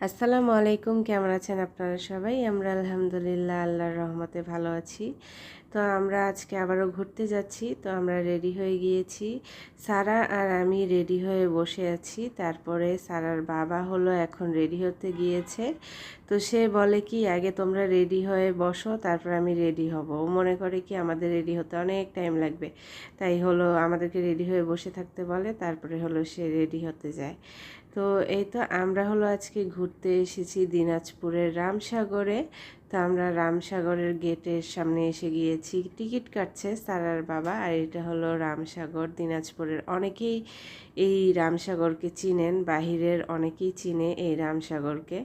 আসসালামু আলাইকুম, কেমন আছেন আপনারা সবাই? আমরা আলহামদুলিল্লাহ আল্লাহর রহমতে ভালো আছি। তো আমরা আজকে আবারও ঘুরতে যাচ্ছি। তো আমরা রেডি হয়ে গিয়েছি। সারা আর আমি রেডি হয়ে বসে আছি। তারপরে সারার বাবা হলো এখন রেডি হতে গিয়েছে। তো সে বলে কি, আগে তোমরা রেডি হয়ে বসো, তারপর আমি রেডি হব। ও মনে করে কি, আমাদের রেডি হতে অনেক টাইম লাগবে। তাই হলো আমাদেরকে রেডি হয়ে বসে থাকতে বলে, তারপরে হলো সে রেডি হতে যায়। তো এই তো আমরা হলো আজকে ঘুরতে এসেছি দিনাজপুরের রামসাগরে। তো আমরা রামসাগরের গেটের সামনে এসে গিয়েছি। টিকিট কাটছে সারার বাবা আর এটা হলো রামসাগর। দিনাজপুরের অনেকেই এই রামসাগরকে চিনেন, বাহিরের অনেকেই চিনে এই রামসাগরকে।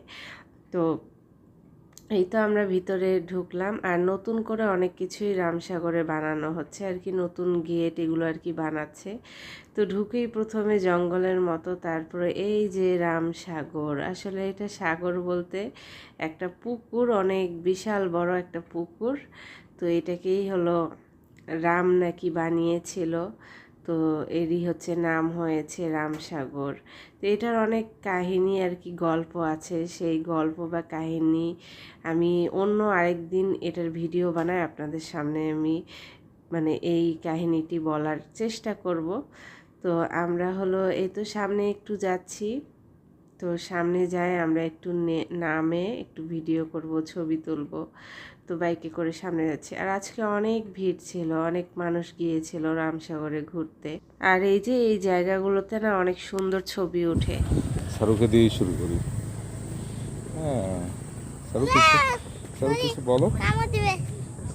তো এই তো আমরা ভিতরে ঢুকলাম আর নতুন করে অনেক কিছুই রামসাগরে বানানো হচ্ছে আর কি, নতুন গেট এগুলো আর কি বানাচ্ছে। তো ঢুকেই প্রথমে জঙ্গলের মতো, তারপরে এই যে রামসাগর, আসলে এটা সাগর বলতে একটা পুকুর, অনেক বিশাল বড় একটা পুকুর। তো এটাকেই হলো রাম নাকি বানিয়েছিল। তো এরই হচ্ছে নাম হয়েছে রামসাগর। তো এটার অনেক কাহিনী আর কি গল্প আছে। সেই গল্প বা কাহিনী আমি অন্য আরেকদিন এটার ভিডিও বানাই, আপনাদের সামনে আমি মানে এই কাহিনীটি বলার চেষ্টা করব। তো আমরা হলো, এই তো সামনে একটু যাচ্ছি। তো সামনে যাই, আমরা একটু নামে একটু ভিডিও করব, ছবি তুলব। তো বাইকে করে সামনে যাচ্ছি। আর আজকে অনেক ভিড় ছিল অনেক মানুষ গিয়েছিল রামসাগরে ঘুরতে। আর এই যে এই জায়গাগুলোতে না অনেক সুন্দর ছবি ওঠে। শাহরুখে দিয়েই শুরু করি। হ্যাঁ শাহরুখ কিছু শাহরুখ কিছু বলো।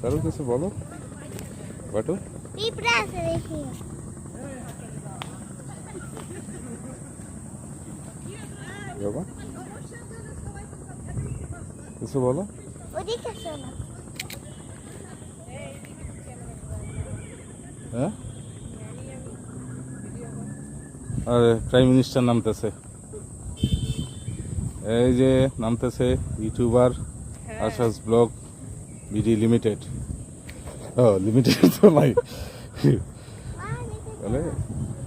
শাহরুখ বাটু। কিছু বলো। ওদিকে শোনো হ্যাঁ? আরে প্রাইম মিনিস্টার নামতেছে। এই যে নামতেছে ইউটিউবার আশাস ব্লগ বিডি লিমিটেড ও লিমিটেড তো নাই। বলে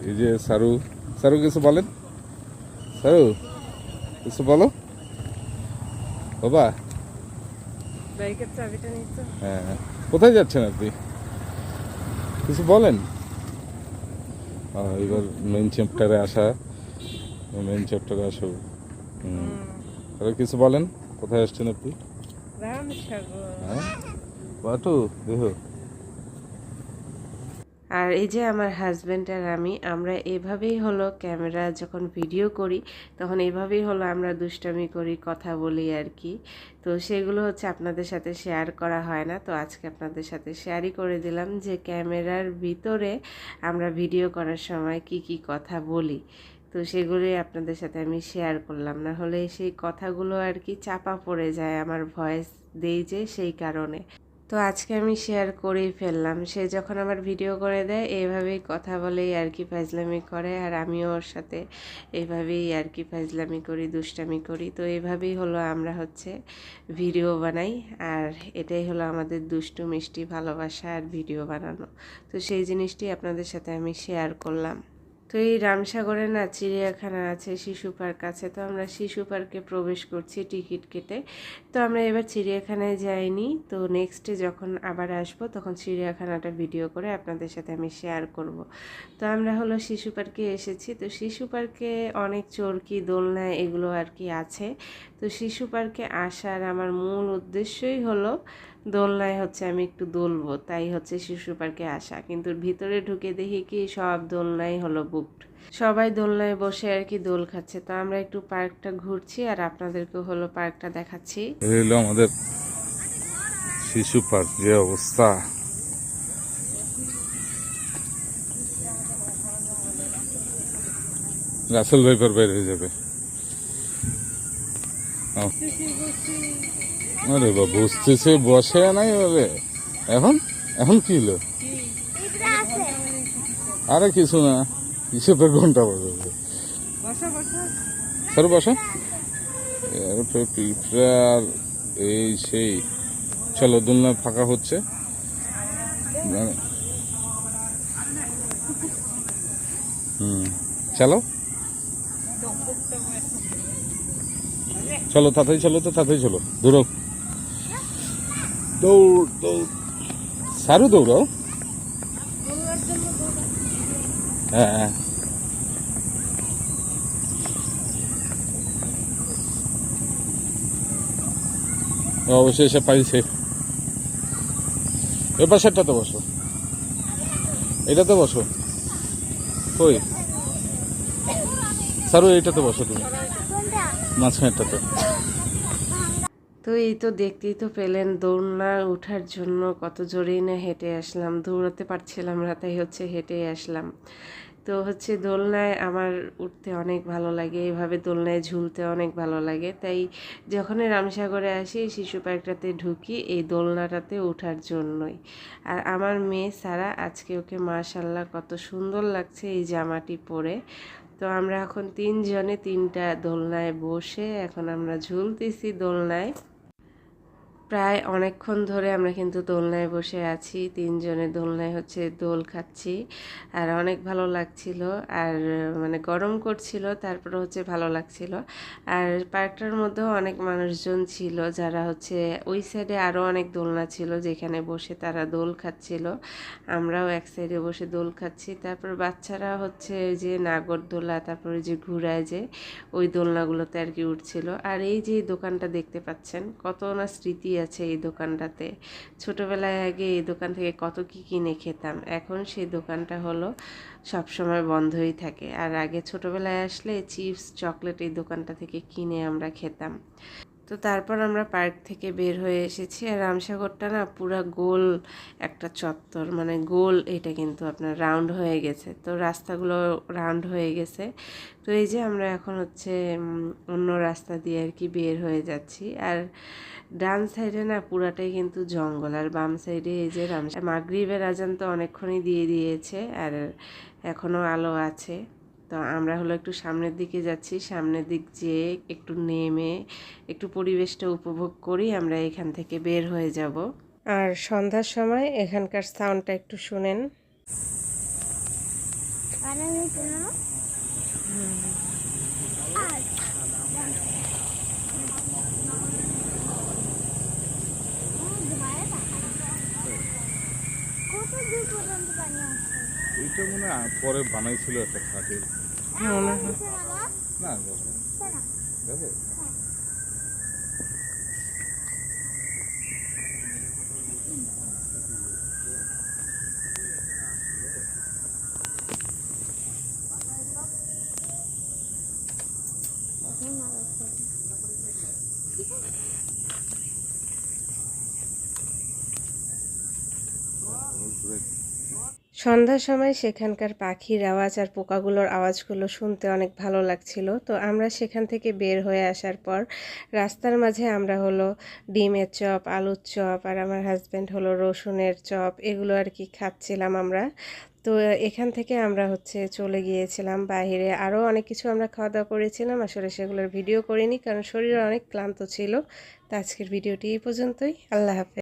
এই যে সারু সারু কিছু বলেন? সারু কিছু বলো? বাবা বাইকের চাবিটা নিতো হ্যাঁ কোথায় যাচ্ছেন আপনি? কিছু বলেন। এবার মেন চ্যাপ্টারে আসা মেন চ্যাপ্টারে আসো। হুম। কিছু বলেন? কোথায় আসছেন আপনি? রামসাগর। হ্যাঁ? বাটু দেখো। আর এই যে আমার হাজব্যান্ড আর আমি, আমরা এভাবেই হলো ক্যামেরা যখন ভিডিও করি, তখন এভাবেই হলো আমরা দুষ্টামি করি, কথা বলি আর কি। তো সেগুলো হচ্ছে আপনাদের সাথে শেয়ার করা হয় না। তো আজকে আপনাদের সাথে শেয়ারই করে দিলাম যে ক্যামেরার ভিতরে আমরা ভিডিও করার সময় কি কি কথা বলি। তো সেগুলোই আপনাদের সাথে আমি শেয়ার করলাম। না হলে সেই কথাগুলো আর কি চাপা পড়ে যায় আমার ভয়েস দেই যে সেই কারণে। তো আজকে আমি শেয়ার করেই ফেললাম। সে যখন আমার ভিডিও করে দেয় এইভাবেই কথা বলেই আর কি ফাজলামি করে, আর আমিও ওর সাথে এইভাবেই আর কি ফাজলামি করি, দুষ্টামি করি। তো এইভাবেই হলো আমরা হচ্ছে ভিডিও বানাই, আর এটাই হলো আমাদের দুষ্টু, মিষ্টি ভালোবাসা আর ভিডিও বানানো। তো সেই জিনিসটি আপনাদের সাথে আমি শেয়ার করলাম। তো এই রামসাগরে না চিড়িয়াখানা আছে, শিশু পার্ক আছে। তো আমরা শিশু পার্কে প্রবেশ করছি টিকিট কেটে। তো আমরা এবার চিড়িয়াখানায় যাইনি। তো নেক্সটে যখন আবার আসব, তখন চিড়িয়াখানাটা ভিডিও করে আপনাদের সাথে আমি শেয়ার করব। তো আমরা হলো শিশু পার্কে এসেছি। তো শিশু পার্কে অনেক চরকি, দোলনা এগুলো আর কি আছে। তো শিশু পার্কে আসার আমার মূল উদ্দেশ্যই হলো দোলনায় হচ্ছে আমি একটু দোলবো, তাই হচ্ছে শিশু পার্কে আসা। কিন্তু ভিতরে ঢুকে দেখি কি সব দোলনাই হলো বুকড সবাই দোলনায় বসে আর কি দোল খাচ্ছে। তো আমরা একটু পার্কটা ঘুরছি আর আপনাদেরকে হলো পার্কটা দেখাচ্ছি। আমাদের শিশু পার্ক, যে অবস্থা। রাসেল ভাইপার বের হয়ে যাবে। আরে বা বসতেছে বসে নাই বলে এখন? এখন কি হলো? আরে কিছু না হিসেবের ঘণ্টা বাজাবে স্যার বসা। এরপরে পিঁপড়ার এই সেই চলো দোলনা ফাঁকা হচ্ছে। মানে- হুম চলো। চলো তাড়াতাড়ি চলো তো তাড়াতাড়ি চলো। দৌড়ো দৌড় দৌড়। সারু দৌড়াও হ্যাঁ হ্যাঁ। অবশ্যই এসে পাইছে এ পাশেরটাতে বসো। এটাতে বসো। কই? সারু এইটাতে বসো তুমি। মাঝখানেরটাতে। তো এই তো দেখতেই তো পেলেন দৌড়না ওঠার জন্য কত জোরেই না হেঁটে আসলাম, দৌড়াতে পারছিলাম না, তাই হচ্ছে হেঁটে আসলাম। তো হচ্ছে দোলনায় আমার উঠতে অনেক ভালো লাগে এভাবে দোলনায় ঝুলতে অনেক ভালো লাগে। তাই যখনই রামসাগরে আসি, শিশু পার্কটাতে ঢুকি এই দোলনাটাতে ওঠার জন্যই। আর আমার মেয়ে সারা আজকে ওকে মাশাল্লাহ কত সুন্দর লাগছে এই জামাটি পরে। তো আমরা এখন তিনজনে তিনটা দোলনায় বসে এখন আমরা ঝুলতেছি দোলনায়। প্রায় অনেকক্ষণ ধরে আমরা কিন্তু দোলনায় বসে আছি, তিনজনে দোলনায় হচ্ছে দোল খাচ্ছি। আর অনেক ভালো লাগছিল। আর মানে গরম করছিল, তারপরে হচ্ছে ভালো লাগছিল। আর পার্কটার মধ্যেও অনেক মানুষজন ছিল যারা হচ্ছে ওই সাইডে আরও অনেক দোলনা ছিল যেখানে বসে তারা দোল খাচ্ছিল। আমরাও এক সাইডে বসে দোল খাচ্ছি। তারপর বাচ্চারা হচ্ছে যে নাগরদোলা, তারপরে যে ঘুরায় যে ওই দোলনাগুলোতে আর কি উঠছিল। আর এই যে দোকানটা দেখতে পাচ্ছেন, কত না স্মৃতি আছে এই দোকানটাতে। ছোটোবেলায় আগে এই দোকান থেকে কত কি কিনে খেতাম। এখন সেই দোকানটা হলো সব সময় বন্ধই থাকে। আর আগে ছোটবেলায় আসলে চিপস, চকলেট এই দোকানটা থেকে কিনে আমরা খেতাম। তো তারপর আমরা পার্ক থেকে বের হয়ে এসেছি। আর রামসাগরটা না পুরা গোল একটা চত্বর। মানে গোল এটা কিন্তু আপনার রাউন্ড হয়ে গেছে। তো রাস্তাগুলো রাউন্ড হয়ে গেছে। তো এই যে আমরা এখন হচ্ছে অন্য রাস্তা দিয়ে আর কি বের হয়ে যাচ্ছি। আর ডান সাইডে না পুরাটাই কিন্তু জঙ্গল আর বাম সাইডে এই যে রাম মাগরিবের আজান তো অনেকক্ষণই দিয়ে দিয়েছে আর এখনও আলো আছে। তো আমরা হলো একটু সামনের দিকে যাচ্ছি সামনের দিক যেয়ে একটু নেমে একটু পরিবেশটা উপভোগ করি আমরা এখান থেকে বের হয়ে যাব। আর সন্ধ্যার সময় এখানকার সাউন্ডটা একটু শুনেন বানানো ছিল না আর কত দূর পর্যন্ত পানি আসছে মনে পরে বানাইছিল একটা খাটের না না সন্ধ্যার সময় সেখানকার পাখির আওয়াজ আর পোকাগুলোর আওয়াজগুলো শুনতে অনেক ভালো লাগছিল। তো আমরা সেখান থেকে বের হয়ে আসার পর রাস্তার মাঝে আমরা হলো ডিমের চপ, আলুর চপ আর আমার হাজব্যান্ড হলো রসুনের চপ এগুলো আর কি খাচ্ছিলাম আমরা। তো এখান থেকে আমরা হচ্ছে চলে গিয়েছিলাম বাইরে। আরও অনেক কিছু আমরা খাওয়া দাওয়া করেছিলাম, আসলে সেগুলোর ভিডিও করিনি কারণ শরীর অনেক ক্লান্ত ছিল। তো আজকের ভিডিওটি এই পর্যন্তই। আল্লাহ হাফেজ।